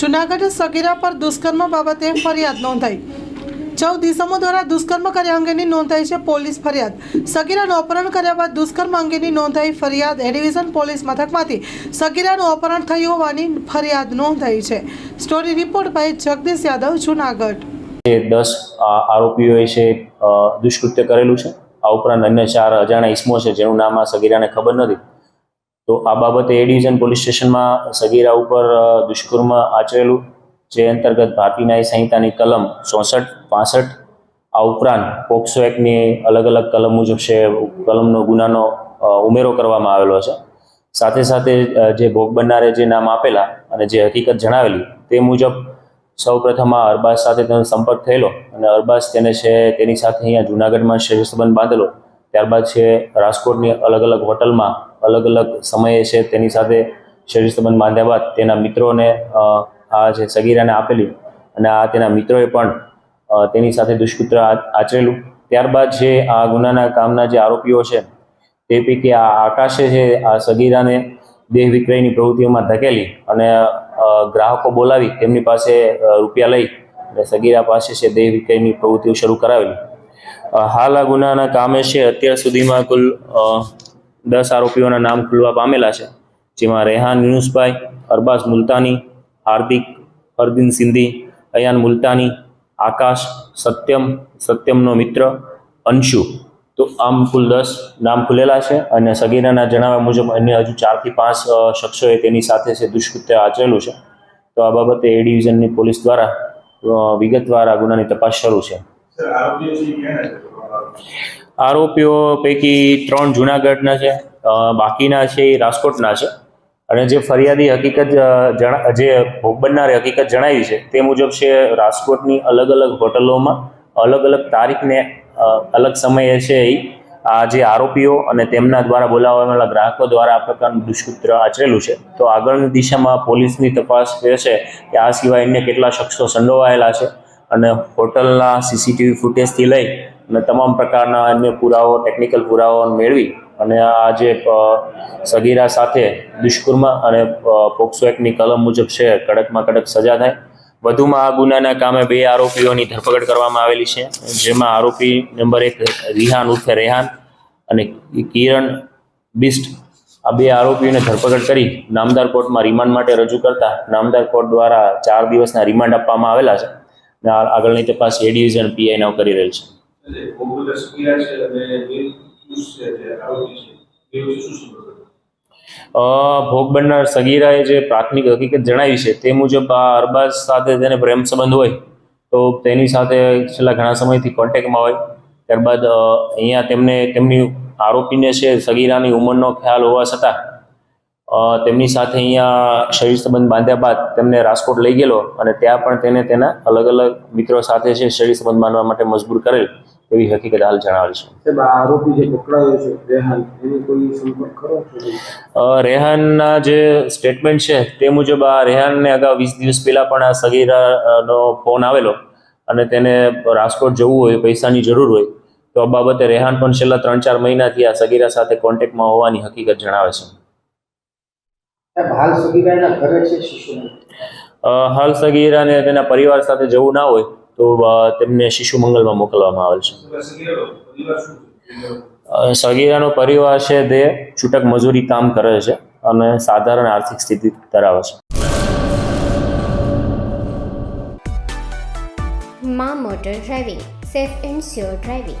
જુનાગઢ સગીરા પર દુષ્કર્મ બાબતે ફરિયાદ નોંધાઈ. ચૌદ ઇસમો દ્વારા દુષ્કર્મ કર્યા અંગેની નોંધાઈ છે પોલીસ ફરિયાદ. સગીરાનું અપહરણ કર્યા બાદ દુષ્કર્મ અંગેની નોંધાઈ ફરિયાદ એડિવિઝન પોલીસ મથકમાંથી. સગીરાનું અપહરણ થયું હોવાની ફરિયાદ નોંધાઈ છે. Story report by Jagdish Yadav, Junagadh. દસ આરોપીઓએ છે દુષ્કૃત્ય કરેલું છે. આ ઉપરાંત અન્ય ચાર અજાણ્યા ઇસમો છે, જેનું નામ આ સગીરાને ખબર નથી. તો આ બાબતે એ ડિવિઝન પોલીસ સ્ટેશનમાં સગીરા ઉપર દુષ્કર્મ આચરેલું, જે અંતર્ગત ભારતીય ન્યાય સંહિતાની કલમ ચોસઠ, પાસઠ, આ ઉપરાંત પોક્સો એક્ટની અલગ અલગ કલમ મુજબ છે, કલમનો ગુનાનો ઉમેરો કરવામાં આવેલો છે. સાથે સાથે જે ભોગ બનનારે જે નામ આપેલા અને જે હકીકત જણાવેલી, તે મુજબ સૌ પ્રથમ આ અરબાઝ સાથે તેનો સંપર્ક થયેલો અને અરબાઝ તેને છે, તેની સાથે અહીંયા જુનાગઢમાં શરીર સંબંધ બાંધેલો. ત્યારબાદ છે, રાજકોટની અલગ અલગ હોટલમાં અલગ અલગ સમયે છે તેની સાથે શરીર સંબંધ બાંધ્યા બાદ તેના મિત્રોને આ જે સગીરાને આપેલી અને આ તેના મિત્રોએ પણ તેની સાથે દુષ્કૃત્ય આચરેલું. ત્યારબાદ જે આ ગુનાના કામના જે આરોપીઓ છે, તે પૈકી આ આકાશે છે આ સગીરાને દેહ વિક્રયની પ્રવૃત્તિઓમાં ધકેલી અને ગ્રાહકો બોલાવી તેમની પાસે રૂપિયા લઈ અને સગીરા પાસે છે દેહ વિક્રયની પ્રવૃત્તિઓ શરૂ કરાવેલી. હાલ આ ગુનાના કામે છે અત્યાર સુધીમાં કુલ દસ આરોપીઓના નામ ખુલવા પામેલા છે, જેમાં રેહાન યુનુસભાઈ, અરબાઝ મુલતાની, હાર્દિક, હરદીન સિંધી, અયાન મુલતાની, આકાશ, સત્યમ, સત્યમનો મિત્ર, અંશુ. તો આમ કુલ દસ નામ ખુલેલા છે અને સગીરાના જણાવ્યા મુજબ અન્ય હજુ ચારથી પાંચ શખ્સોએ તેની સાથે છે, દુષ્કૃત્ય આચરેલું છે. તો આ બાબતે એ ડિવિઝનની પોલીસ દ્વારા વિગતવાર આ ગુનાની તપાસ શરૂ છે? આરોપીઓ પૈકી ત્રણ જુનાગઢના છે બાકીના છે એ રાજકોટના છે. અને જે ફરિયાદી હકીકત જે ભોગ બનનારે હકીકત જણાવી છે, તે મુજબ છે રાજકોટની અલગ અલગ હોટલોમાં અલગ અલગ તારીખને અલગ સમયે છે એ, આ જે આરોપીઓ અને તેમના દ્વારા બોલાવવાના ગ્રાહકો દ્વારા આ પ્રકારનું દુષ્કૃત્ય આચરેલું છે. તો આગળની દિશામાં પોલીસની તપાસ છે કે આ સિવાય અન્ય કેટલા શખ્સો સંડોવાયેલા છે અને હોટલના સીસીટીવી ફૂટેજથી લઈ અને તમામ પ્રકારના અન્ય પુરાવો ટેકનિકલ પુરાવો મેળવી અને આ જે સગીરા સાથે દુષ્કર્મ અને પોક્સો એક્ટની કલમ મુજબ છે, કડકમાં કડક સજા થાય. વધુમાં આ ગુનાના કામે બે આરોપીઓની ધરપકડ કરવામાં આવેલી છે, જેમાં આરોપી નંબર એક રિહાન ઉર્ફે રેહાન અને કિરણ બિસ્ટ. આ બે આરોપીઓને ધરપકડ કરી નામદાર કોર્ટમાં રિમાન્ડ માટે રજૂ કરતા નામદાર કોર્ટ દ્વારા ચાર દિવસના રિમાન્ડ આપવામાં આવેલા છે. આગળની તપાસ એ ડિવિઝન પીઆઈ નાવ કરી રહેલ છે. એટલે પોપ્યુલર સ્કિયા છે અને પુરુષ છે જે આરોપી છે. એ વિશે શું સંબંધ ભોગ બનનાર સગીરાએ જે પ્રાથમિક હકીકત જણાવી છે તે મુજબ આ અરબાઝ સાથે તેને પ્રેમ સંબંધ હોય તો તેની સાથે છેલ્લા ઘણા સમયથી કોન્ટેક્ટમાં હોય. ત્યારબાદ અહીંયા તેમને તેમની આરોપીને છે સગીરાની ઉંમરનો ખ્યાલ હોવા છતાં તેમની સાથે અહીંયા શરીર સંબંધ બાંધ્યા બાદ તેમને રાજકોટ લઈ ગયેલો અને ત્યાં પણ તેને તેના અલગ અલગ મિત્રો સાથે છે શરીર સંબંધ બાંધવા માટે મજબૂર કરેલ એવી હકીકત હાલ જણાવેલ છે. આરોપી જે પકડાયો છે રેહાન એની કોઈ સંપર્ક કરો રેહાનના જે સ્ટેટમેન્ટ છે તે મુજબ આ રેહાનને અગાઉ વીસ દિવસ પહેલા પણ આ સગીરાનો ફોન આવેલો અને તેને રાજકોટ જવું હોય પૈસાની જરૂર હોય તો આ બાબતે રેહાન પણ છેલ્લા ત્રણ ચાર મહિનાથી આ સગીરા સાથે કોન્ટેક્ટમાં હોવાની હકીકત જણાવે છે. હાલ સગીરાના ઘરે છે શિશુને હાલ સગીરાને તેના પરિવાર સાથે જવું ના હોય તો તેમને શિશુ મંગલમાં મોકલવામાં આવેલ છે. સગીરાનો પરિવાર છે? સગીરાનો પરિવાર છે તે છૂટક મજૂરી કામ કરે છે અને સાધારણ આર્થિક સ્થિતિ ધરાવે છે. મા motor driving safe and sure driving.